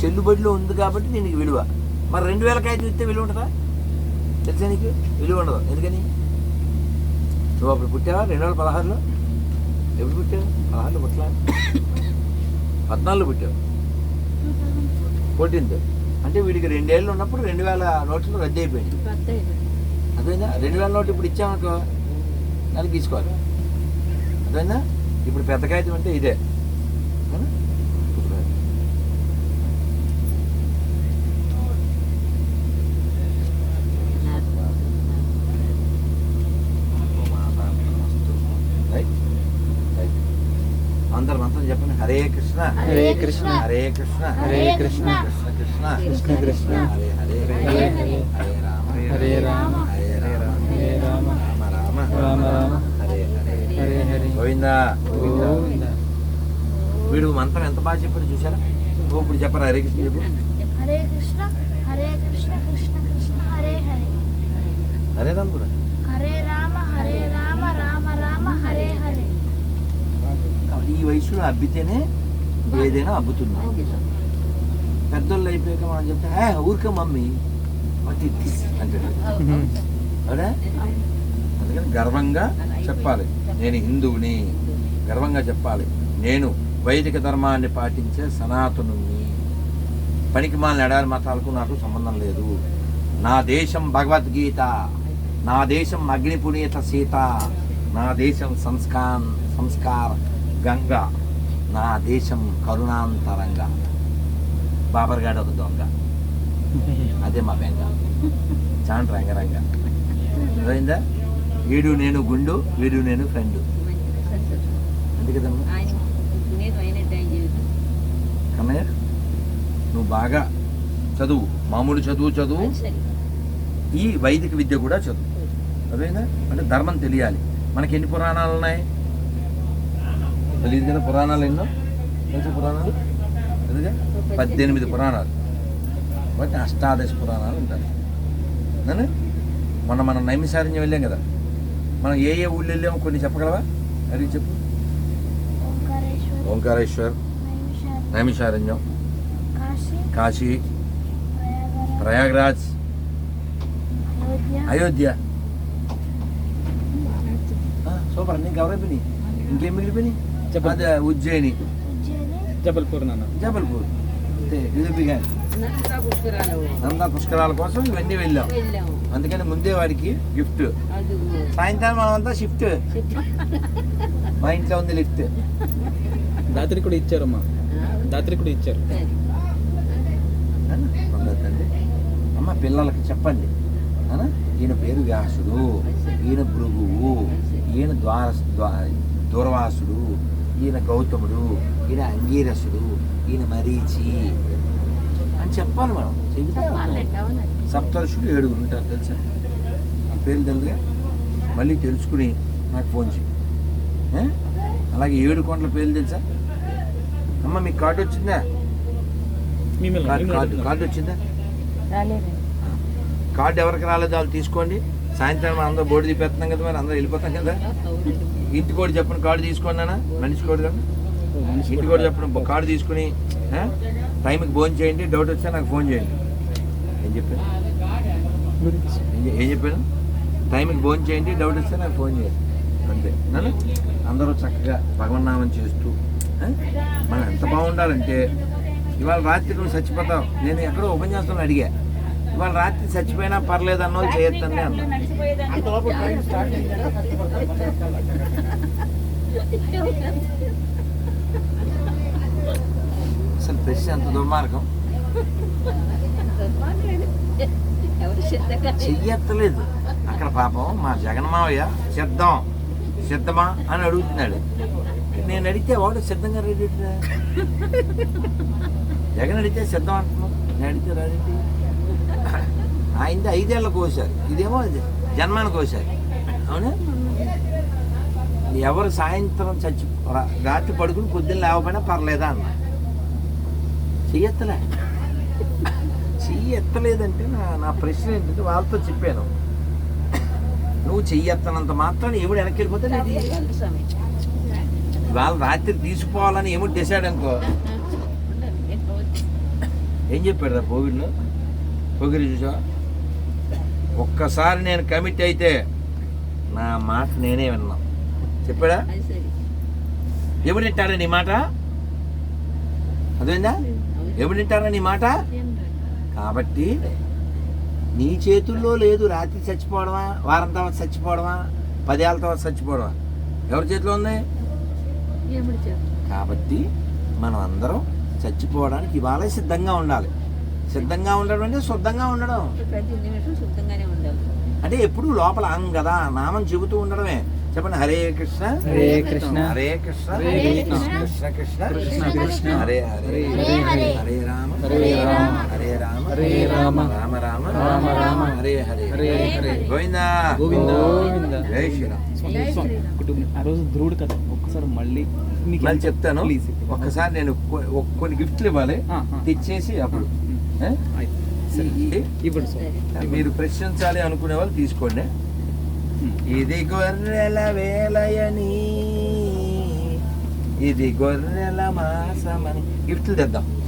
చెల్లుబడిలో ఉంది కాబట్టి దీనికి విలువ. మరి రెండు వేల కాగితం ఇస్తే విలువ ఉంటుందా? తెలుసా నీకు? విలువ ఉండదు. ఎందుకని? నువ్వు అప్పుడు పుట్టావా? రెండు వేల పదహారులో? ఎప్పుడు పుట్టావు? పదహారులో పుట్టలా? పద్నాలుగులో పుట్టావు. ఫోర్టీన్త్. అంటే వీడికి రెండేళ్ళు ఉన్నప్పుడు రెండు వేల నోట్లు రద్దు అయిపోయింది అదేనా రెండు వేల నోటు ఇప్పుడు ఇచ్చామనుకో దానికి తీసుకోవాలి. అదేనా ఇప్పుడు పెద్ద కాగితం అంటే ఇదే అవునా? రైట్? రైట్. అందరు మంత్రం చెప్పండి హరే కృష్ణ. హరే కృష్ణ. హరే కృష్ణ. హరే కృష్ణ. కృష్ణ కృష్ణ. కృష్ణ కృష్ణ. హరే హరే హరే హరే రామ. హరే రామ. హరే రామ. హరే రామ. రామ రామ. రామ రామ. హరే హరే హరే. హరే గోవిందా. గోవింద. వీడు మంత్రం ఎంత బాగా చెప్పాడు చూసారా ఇప్పుడు చెప్పరా హరే కృష్ణ చెప్పు. హరే కృష్ణ. హరే కృష్ణ. కృష్ణ కృష్ణ. హరే హరే. హరే రామ కూడా హరే రామ హరే రామ రామ రామ హరే హరే కాబట్టి ఈ వయసులో అబ్బితేనే ఏదైనా అబ్బుతున్నా పెద్దోళ్ళు అయిపోయాక మనం చెప్తే "హే, ఊరికే మమ్మీ దిస్ అంటాడు. అవునా? అందుకని గర్వంగా చెప్పాలి. నేను హిందువుని గర్వంగా చెప్పాలి. నేను వైదిక ధర్మాన్ని పాటించే సనాతనుణ్ణి. పనికి మాలిన ఎడారి మతాలకు నాకు సంబంధం లేదు. నా దేశం భగవద్గీత నా దేశం అగ్ని పునీత సీత నా దేశం సంస్కాన్ సంస్కార గంగ. నా దేశం కరుణాంతరంగా. బాబర్గాడు ఒక దొంగ. అదే మా బెంగ. చాంట్ రంగరంగ అర్థమైందా? వీడు నేను గుండు వీడు నేను ఫ్రెండ్. అంతే కదమ్మా కన్నయ్య నువ్వు బాగా చదువు. మామూలు చదువు చదువు. ఈ వైదిక విద్య కూడా చదువు. అదేనా అంటే ధర్మం తెలియాలి. మనకి ఎన్ని పురాణాలు ఉన్నాయి? తెలియదు కదా పురాణాలు ఎన్నో? తెలుసు పురాణాలు? తెలుసా పద్దెనిమిది. పురాణాలు. కాబట్టి అష్టాదశ పురాణాలు ఉంటాయి నాన్న? మొన్న మనం నైమిసారణ్యం వెళ్ళాం కదా. మనం ఏ ఏ ఊళ్ళు వెళ్ళామో కొన్ని చెప్పగలవా? అడిగి చెప్పు. ఓంకారేశ్వర ఓంకారేశ్వర్ నైమిషారణ్యం, కాశీ కాశీ ప్రయాగరాజ్ అయోధ్య. సూపర్. నీకు ఎవరైపోయినాయి? ఇంకేం మిగిలిపోయినాయి. అదే ఉజ్జయిని. జబల్పూర్ నాన్న. జబల్పూర్. అంతే నందా పుష్కరాలు. కోసం ఇవన్నీ వెళ్ళాం. వెళ్ళాము అందుకని ముందే వాడికి గిఫ్ట్. అది సాయంత్రం మనమంతా షిఫ్ట్. మా ఇంట్లో ఉంది లిఫ్ట్. దాత్రి కూడా ఇచ్చారమ్మా. దాత్రి కూడా ఇచ్చారు. అమ్మ పిల్లలకి చెప్పండి? ఈయన పేరు వ్యాసుడు. ఈయన భృగువు. ఈయన ద్వార ద్వా- దూర్వాసుడు. ఈయన గౌతముడు ఈయన అంగీరసుడు ఈయన మరీచి అని చెప్పాలి మనం. చెబితే సప్తర్షులు ఏడుగురు ఉంటారు తెలుసా? ఆ పేరు తెలుసుగా మళ్ళీ తెలుసుకుని నాకు ఫోన్ చేయి? అలాగే ఏడు కొండల పేర్లు తెలుసా? అమ్మ మీకు కార్డు వచ్చిందా? కార్డు కార్డు వచ్చిందా? కార్డు ఎవరికి రాలేదో వాళ్ళు తీసుకోండి. సాయంత్రం మనం అందరూ బోర్డు తీపేస్తున్నాం కదా మరి అందరూ వెళ్ళిపోతాం కదా. ఇంటి కూడా చెప్పండి కార్డు తీసుకోండి అన్న మనిషి కూడా కదా. ఇంటి కూడా చెప్పండి కార్డు తీసుకుని? టైంకి ఫోన్ చేయండి డౌట్ వస్తే నాకు ఫోన్ చేయండి. ఏం చెప్పాను. ఏం చెప్పాను? టైంకి ఫోన్ చేయండి డౌట్ వస్తే నాకు ఫోన్ చేయండి. అంతే. నన్ను? అందరూ చక్కగా భగవన్నామం చేస్తూ? మనం ఎంత బాగుండాలంటే ఇవాళ రాత్రి నువ్వు చచ్చిపోతావు. నేను ఎక్కడో ఉపన్యాసంలో అడిగా. ఇవాళ రాత్రి చచ్చిపోయినా పర్లేదు అన్న అన్న అసలు ప్రశ్న అంత దుర్మార్గం. చెయ్యత్తలేదు. అక్కడ పాపం మా జగన్మావయ్య సిద్ధం సిద్ధమా? అని అడుగుతున్నాడు. నేను అడిగితే వాడు సిద్ధంగా రెడీ జగన్ అడిగితే సిద్ధం అంటున్నావు నేను అడిగితే రెడీ ఆయనది ఐదేళ్ళ కోసారు ఇదేమో ఇది జన్మానికి కోసారు అవునా? ఎవరు సాయంత్రం చచ్చి రాత్రి పడుకుని పొద్దున్న లేకపోయినా పర్లేదా అన్న చెయ్యత్తలే. చెయ్యి ఎత్తలేదంటే నా నా ప్రశ్న ఏంటంటే వాళ్ళతో చెప్పాను. నువ్వు చెయ్యి ఎత్తనంత మాత్రం ఏమిడు వెనక్కి వెళ్ళిపోతే వాళ్ళు రాత్రి తీసుకోవాలని ఏమిటి డిసైడ్ అనుకో. ఏం చెప్పాడు రా పోగిరిలో పోగిరి చూసా ఒక్కసారి నేను కమిట్ అయితే నా మాట నేనే విన్నా. చెప్పాడా? అది సరే. ఎవరు వింటారా నీ మాట? అదేందా ఎవరు వింటారా నీ మాట? కాబట్టి నీ చేతుల్లో లేదు రాత్రి చచ్చిపోవడమా వారం తర్వాత చచ్చిపోవడమా పదేళ్ళ తర్వాత చచ్చిపోవడమా? ఎవరి చేతిలో ఉంది? కాబట్టి మనం అందరం చచ్చిపోవడానికి ఇవాళ సిద్ధంగా ఉండాలి. సిద్ధంగా ఉండడం అంటే శుద్ధంగా ఉండడం. ప్రతి నిమిషం శుద్ధంగానే ఉండాలి. అంటే ఎప్పుడు లోపల అంగ కదా నామం చెబుతూ ఉండడమే. చెప్పండి హరే కృష్ణ. హరే కృష్ణ. హరే కృష్ణ. హరే కృష్ణ. కృష్ణ. కృష్ణ కృష్ణ. హరే హరే. హరే రామ. హరే రామ. హరే రామ. హరే రామ. రామ రామ. రామ రామ. హరే హరే. హరే హరే. గోవిందా. గోవింద. గోవింద. జై శ్రీరామ్. ఉంది. ఆ రోజు ధ్రువుడు కదా ఒక్కసారి మళ్ళీ మీకు మళ్ళీ చెప్తాను. ప్లీజ్ ఒక్కసారి నేను కొన్ని గిఫ్ట్లు ఇవ్వాలి. తెచ్చేసి అప్పుడు. స్వామి మీరు ప్రశ్నించాలి అనుకునే వాళ్ళు తీసుకోండి. ఇది గొర్రెల వేలయని ఇది గొర్రెల మాసమని. గిఫ్ట్లు తెద్దాం.